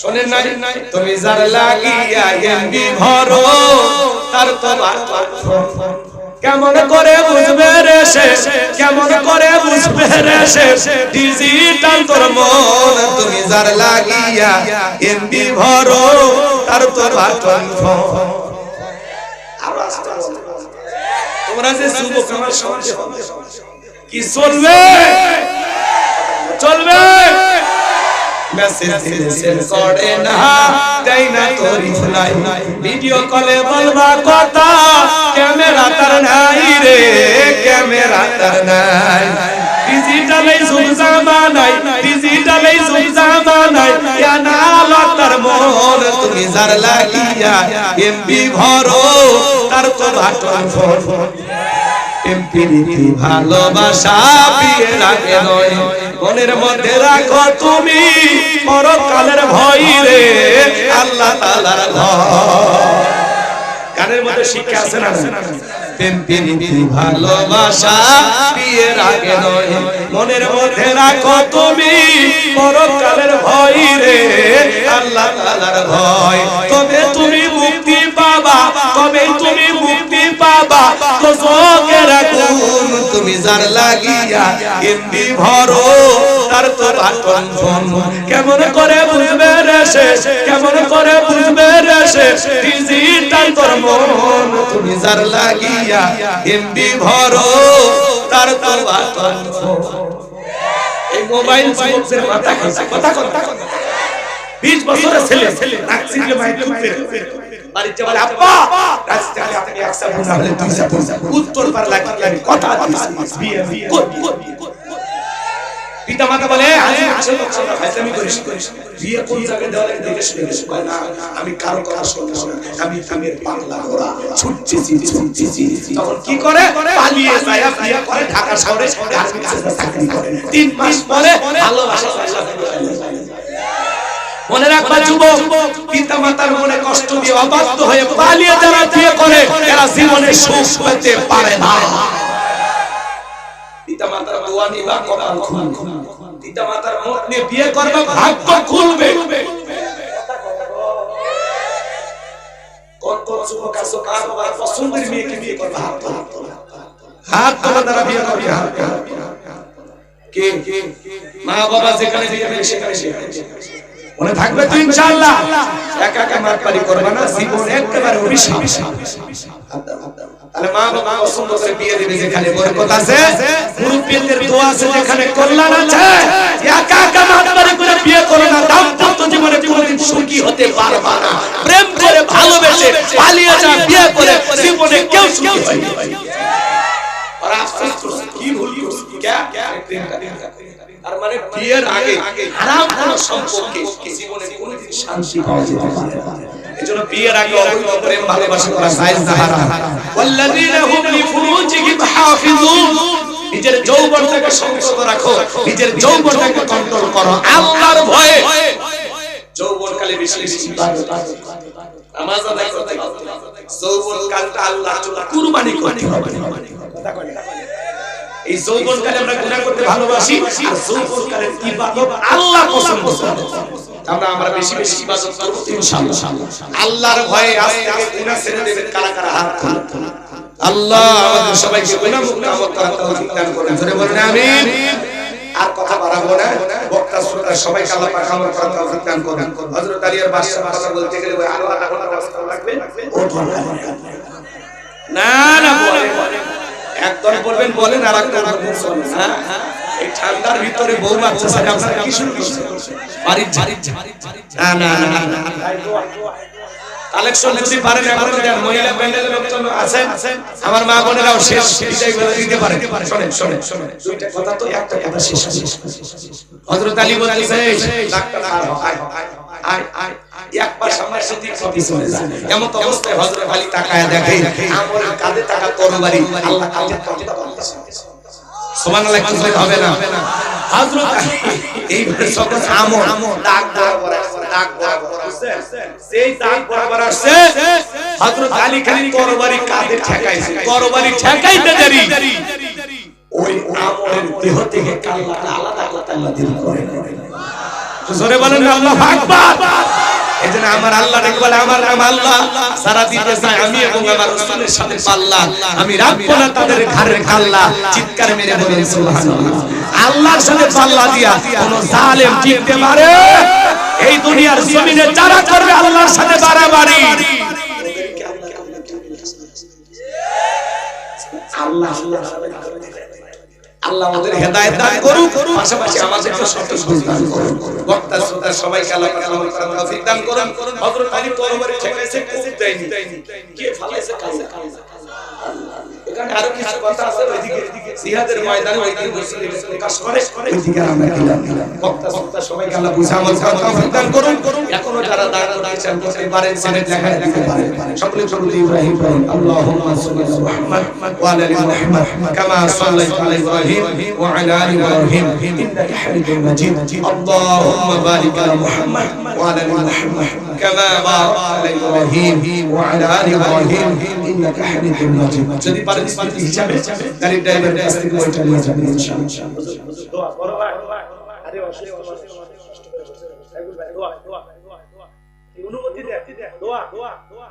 শোনেন নাই? তুমি যার লাগিয়া এমবি ভরো তার তো কেমন করে বুঝবে রে সে? কেমন করে বুঝবে রে সে? ডিজিটাল তোর মন তুমি যার লাগিয়া এমবি ভরো তার তো বাটন ফোন তোমরা যে যুবক আমার সঙ্গে কি চলবে? চলবে? মেসেজ সেন্ড করে না তাই না তোর রিপ্লাই ভিডিও কলে বলবা কথা ক্যামেরা তার নাই রে ক্যামেরা তার নাই ডিজিটালে যুগ জামানাই ডিজিটালে যুগ জামানাই ইয়া না লতার তুমি যার লাগিয়া এমবি ভরো তার তো বাটন ফোন এমপিরিতি ভালোবাসা নয় মনের মধ্যে রাখো তুমি। পরকালের ভয় রে, আল্লাহ তাআলার ভয়। গানের মধ্যে শিক্ষা আছে না এমপিরিতি ভালোবাসা বিয়ের আগে নয়। মনের মধ্যে রাখো তুমি। পরকালের ভয় রে, আল্লাহ তাআলার ভয়। তবে তুমি মুক্তি পাবা, তবে তুমি মুক্তি পাবা। আগুন তুমি যার লাগিয়া এমবি ভরো, তার তো ফোন কেমন করে বুঝবে রে সে? কেমন করে বুঝবে রে সে? ডিজিটাল তোর মন তুমি যার লাগিয়া এমবি ভরো, তার তো ফোন এই মোবাইল যুবকদের মাথা কথা কথা বিশ বছরের ছেলে নাক চিনলে টুকরে বাড়িতে বলে আব্বা! রাস্তায় আপনি একশো বোনা হলে দুইশো বোনা উত্তর পার লাগিয়ে আমি কথা দিয়েছি বিয়ে বিয়ে পিতা মাতা বলে আমি আসল লোকসান ফাইজলামি করিস করিস বিয়ে কোন জায়গায় দেওয়া লাগে দেখে শুনে গেছে বলে না আমি কারও কথা শুনতে না। আমি আমি পাগলা ঘোড়া। ছুটছি ছুটছি তখন কি করে? পালিয়ে যায় বিয়ে করে ঢাকা শহরে। চাকরি করে। তিন মাস পরে ভালোবাসা মনে রাখবা যুবক পিতা মাতার মনে কষ্ট দিয়ে অবাধ্য হয়ে পালিয়ে যারা বিয়ে করে, এরা জীবনে সুখ পেতে পারে না। পিতা মাতার পিতা মাতার বিয়ে করবে, ভাগ্য খুলবে। কোন যুবক আছো, কার বাবার পছন্দের মেয়েকে বিয়ে হাত তোলা। হাত কে? মা বাবা যেখানে সেখানে। মনে থাকবে তো ইনশাআল্লাহ। একা একা মারপারি করবে না জীবন একেবারে অভিশাপ। তাহলে মা বাবা পছন্দ করে বিয়ে দিবে যেখানে বরকত আছে, মুরব্বিদের দোয়া আছে যেখানে কল্যাণ আছে। একা একা নিজের যৌবনটাকে সংযত রাখো। নিজের যৌবনটাকে কন্ট্রোল করো। আল্লাহর ভয়ে। যৌবনকালে বেশি বেশি ইবাদত নামাজ আদায় কুরবানি কথা কয়। এই যৌবনকালে আমরা গুনাহ করতে ভালোবাসি, আর যৌবনকালের ইবাদত আল্লাহ পছন্দ করে। আমরা আমরা বেশি বেশি ইবাদত করব, ইনশাআল্লাহ। আল্লাহর ভয়ে আজ থেকে গুনাহ ছেড়ে দেবেন, কারা কারা হাত তুলুন আল্লাহ আমাদের সবাইকে গুনাহ মুক্ত আমল করার তৌফিক দান করুন জোরে বলুন, আমিন। আর কথা বাড়াবো না, বক্তা, শ্রোতা, সবাইকে আল্লাহ পাক আমল করার তৌফিক দান করুন। হযরত আলী আর বাদশাহ কথা বলতে গেলে আরও আধা ঘণ্টা বসতে লাগবে? ও দরকার না না বলে। একদম বলবেন বলেন আর একদম বলবেন। শোনেন, হ্যাঁ। এই ঠান্ডার ভিতরে বউ বাচ্চা সাথে আপনারা কি শুরু করছেন বাড়ির না না না না কালেকশন যদি পারেন এখন দেন। মহিলা প্যান্ডেলের লোকজন আছেন। আমার মা বোনেরাও শেষ। বিদায় করে দিতে পারে। শোনেন শোনেন শোনেন। দুইটা কথা তো একটা কথা শেষ হযরত আলী বলতেছে ডাক্তার আয় আয়। আয় আয় এক পা সামনে সবই চলে যায়। এমন অবস্থায় হযরত আলী তাকায় দেখে। আমরের কাঁধে টাকা তরবারি আল্লাহ কাঁধে কাঁধে সুবহানাল্লাহ কি হবে না। হযরত এই সকল আমর দাগ বরাবর আসছে, দাগ সেই দাগ বরাবর আসছে। হযরত আলী খালি তরবারি কাঁধে ঠেকাইছে। তরবারি ঠেকাইতে দেরি। ওই আমরের দেহ থেকে কাল্লা আলাদা আলাদা আল্লাহ দিল করে। জোরে বলেন আল্লাহু আকবার। আমার আল্লাহ রেখে বলে, আমার আল্লাহ। সারা এবং আমার আল্লাহর সাথে পাল্লা দিয়া এই দুনিয়ার জমিনে যারা করবে আল্লাহর সাথে বাড়াবাড়ি। আল্লাহ আমাদের হেদায়েত দান করুক। পাশাপাশি আমাদের সঠিক দান করুন বক্তা, শ্রোতা, সবাইকে আল্লাহ আমল করার তৌফিক দান করুন হযরত আলী তরবারি ঠেকাইছে কুকুর দেয়নি। কে ফালাইছে? কাছে এখানে আরও কিছু কথা আছে ওইদিকে জিহাদের ময়দানে ওইদিকে মুসলিম প্রকাশ করে। ওইদিকে আমরা গেলাম বক্তা শ্রোতা সবাইকে আল্লাহ বুঝ আমল দান করুন এখনও যারা দান দিয়েছেন করতে পারেন সেনে দেখায় দিতে পারেন সকলে সকলে ইব্রাহিম ইব্রাহিম। আল্লাহুম্মা সাল্লি আলা মুহাম্মদ ওয়া আলা আলি মুহাম্মদ কামা সাল্লাইতা আলা ইব্রাহিম ওয়া আলা আলি ইব্রাহিম। ইন্নাকা হামিদুম মাজিদ। আল্লাহুম্মা বারিক আলা মুহাম্মদ ওয়া আলা আলি মুহাম্মদ। কামা বারাকতা আলা ইব্রাহিম ওয়া আলা আলি ইব্রাহিম ইন্নাকা হামিদুম মাজিদ যদি পারেন স্মৃতি হিসাবে গাড়ি ড্রাইভার কাছ থেকে ওইটা নিয়ে যাবেন ইনশাআল্লাহ দোয়া করো ভাই আরে অসুস্থ দোয়া দোয়া দোয়া অনুমতি দে দোয়া দোয়া দোয়া